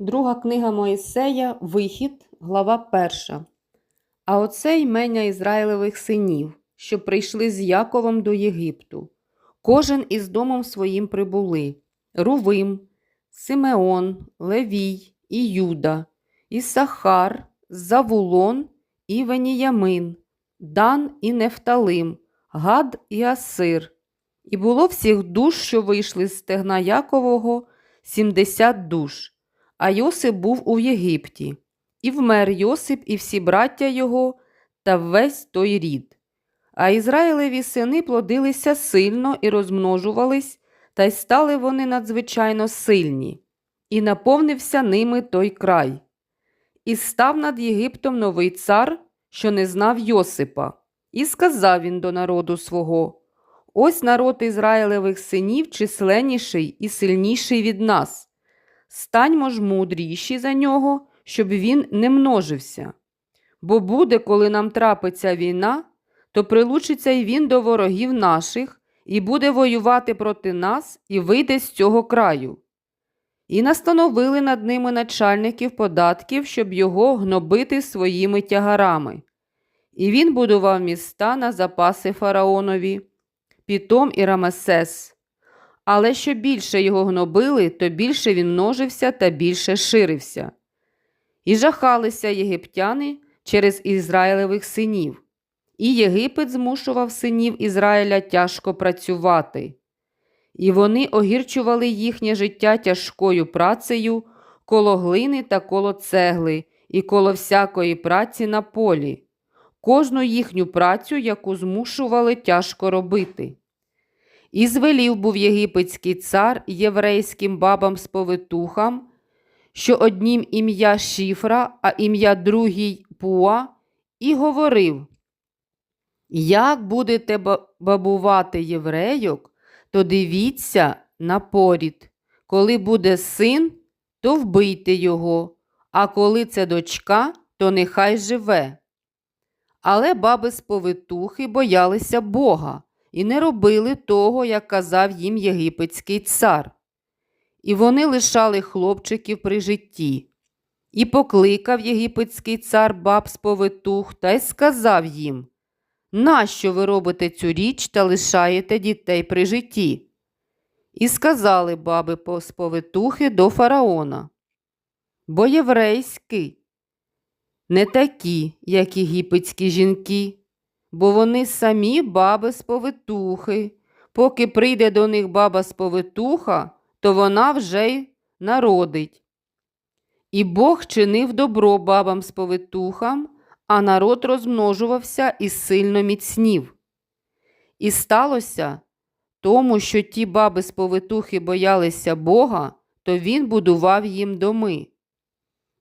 Друга книга Моїсея, Вихід, глава перша. А оце ймення Ізраїлевих синів, що прийшли з Яковом до Єгипту. Кожен із домом своїм прибули Рувим, Симеон, Левій і Юда, Ісахар, Завулон і Веніямин, Дан і Нефталим, Гад і Асир. І було всіх душ, що вийшли з стегна Якового, сімдесят душ. А Йосип був у Єгипті. І вмер Йосип і всі браття його та весь той рід. А Ізраїлеві сини плодилися сильно і розмножувались, та й стали вони надзвичайно сильні, і наповнився ними той край. І став над Єгиптом новий цар, що не знав Йосипа, і сказав він до народу свого: Ось народ Ізраїлевих синів численніший і сильніший від нас. Станьмо ж мудріші за нього, щоб він не множився. Бо буде, коли нам трапиться війна, то прилучиться й він до ворогів наших, і буде воювати проти нас, і вийде з цього краю. І настановили над ними начальників податків, щоб його гнобити своїми тягарами. І він будував міста на запаси фараонові, Пітом і Рамесес. Але що більше його гнобили, то більше він множився та більше ширився. І жахалися єгиптяни через Ізраїлевих синів, і Єгипет змушував синів Ізраїля тяжко працювати. І вони огірчували їхнє життя тяжкою працею коло глини та коло цегли, і коло всякої праці на полі, кожну їхню працю, яку змушували тяжко робити. І звелів був єгипетський цар єврейським бабам-сповитухам, що однім ім'я Шіфра, а ім'я другій Пуа, і говорив: Як будете бабувати єврейок, то дивіться на порід. Коли буде син, то вбийте його, а коли це дочка, то нехай живе. Але баби-сповитухи боялися Бога і не робили того, як казав їм єгипетський цар. І вони лишали хлопчиків при житті. І покликав єгипетський цар баб сповитух та й сказав їм: Нащо ви робите цю річ та лишаєте дітей при житті? І сказали баби сповитухи до фараона. Бо єврейський не такі, як єгипетські жінки, бо вони самі баби сповитухи. Поки прийде до них баба сповитуха, то вона вже й народить. І Бог чинив добро бабам сповитухам, а народ розмножувався і сильно міцнів. І сталося тому, що ті баби сповитухи боялися Бога, то він будував їм доми.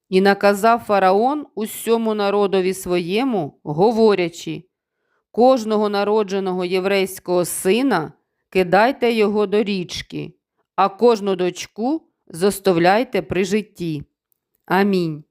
І наказав фараон усьому народові своєму, говорячи Кожного народженого єврейського сина кидайте його до річки, а кожну дочку зоставляйте при житті. Амінь.